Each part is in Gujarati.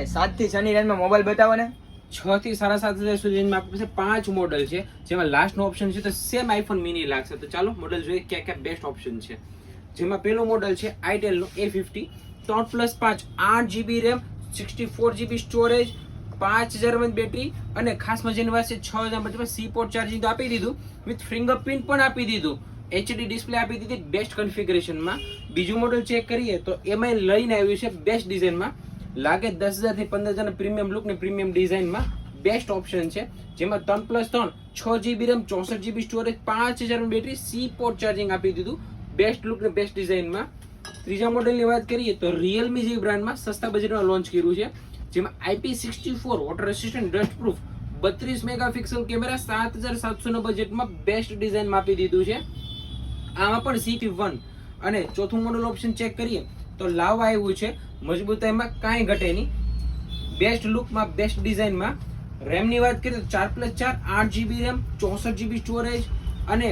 ભાઈ સાતથી શનિ રેન્જમાં મોબાઈલ બતાવો ને. છ થી સાડા સાત હજાર સુધીમાં આપણી પાસે પાંચ મોડલ છે. જેમાં લાસ્ટનો ઓપ્શન છે તો સેમ આઈફોન મિની લાગશે. તો ચાલો મોડલ જોઈએ ક્યાં ક્યાં બેસ્ટ ઓપ્શન છે. જેમાં પેલું મોડલ છે આઈટેલનું એ ફિફ્ટી ત્રણ પ્લસ પાંચ, આઠ GB RAM sixty four GB storage પાંચ હજાર એમએચ બેટરી અને ખાસ મજાની વાત છે છ હજાર બજેટમાં સી પોર્ટ ચાર્જિંગ તો આપી દીધું વિથ ફિંગરપ્રિન્ટ પણ આપી દીધું. એચડી ડિસ્પ્લે આપી દીધી બેસ્ટ કન્ફિગરેશનમાં બીજું મોડલ ચેક કરીએ તો એમાં લઈને આવ્યું છે બેસ્ટ ડિઝાઇનમાં લાગે દસ હજારથી પંદર હજાર પ્રીમિયમ લુક ને પ્રીમિયમ ડિઝાઇનમાં બેસ્ટ ઓપ્શન છે. જેમાં ત્રણ પ્લસ ત્રણ, છ જીબી રેમ ચોસઠ જીબી સ્ટોરેજ પાંચ હજાર બેટરી સી પોર્ટ ચાર્જિંગ આપી દીધું. બેસ્ટ લુક ને બેસ્ટ ડિઝાઇનમાં ત્રીજા મોડેલની વાત કરીએ તો રિયલમી જેવી બ્રાન્ડમાં સસ્તા બજેટમાં લોન્ચ કર્યું છે. જેમાં IP sixty four water resistant dust proof બત્રીસ મેગાપિક્સલ કેમેરા સાત હજાર સાતસોના બજેટમાં બેસ્ટ ડિઝાઇનમાં આપી દીધું છે. આમાં પણ સીટી વન અને ચોથું મોડલ ઓપ્શન ચેક કરીએ તો લાવવા આવ્યું છે. મજબૂતાઈમાં કાંઈ ઘટે નહીં. બેસ્ટ લુકમાં બેસ્ટ ડિઝાઇનમાં રેમની વાત કરીએ તો ચાર પ્લસ ચાર આઠ જીબી રેમ ચોસઠ જીબી સ્ટોરેજ અને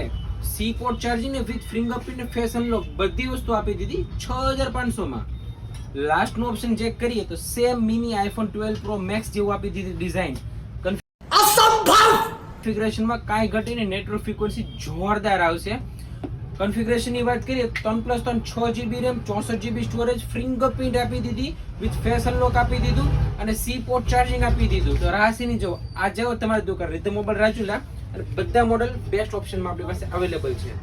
C port charging with fingerprint fashion lock બધી વસ્તુ આપી દીધી છ હજાર પાંચસોમાં લાસ્ટનું ઓપ્શન ચેક કરીએ તો same mini iPhone twelve pro max જેવું આપી દીધી ડિઝાઇન કન્ફિગરેશનમાં કાંઈ ઘટીને નેટવર્ક ફ્રીક્વન્સી જોરદાર આવશે. કન્ફિગરેશનની વાત કરીએ, ત્રણ પ્લસ ત્રણ છ જીબી રેમ ચોસઠ જીબી સ્ટોરેજ ફિંગરપ્રિન્ટ આપી દીધી વિથ ફેશન લોક આપી દીધું, અને સી પોર્ટ ચાર્જિંગ આપી દીધું. તો રાહસીની જો આ જેવો તમારી દુકાન રીતે મોબાઈલ રાજુલા, અને બધા મોડલ બેસ્ટ ઓપ્શનમાં આપણી પાસે અવેલેબલ છે.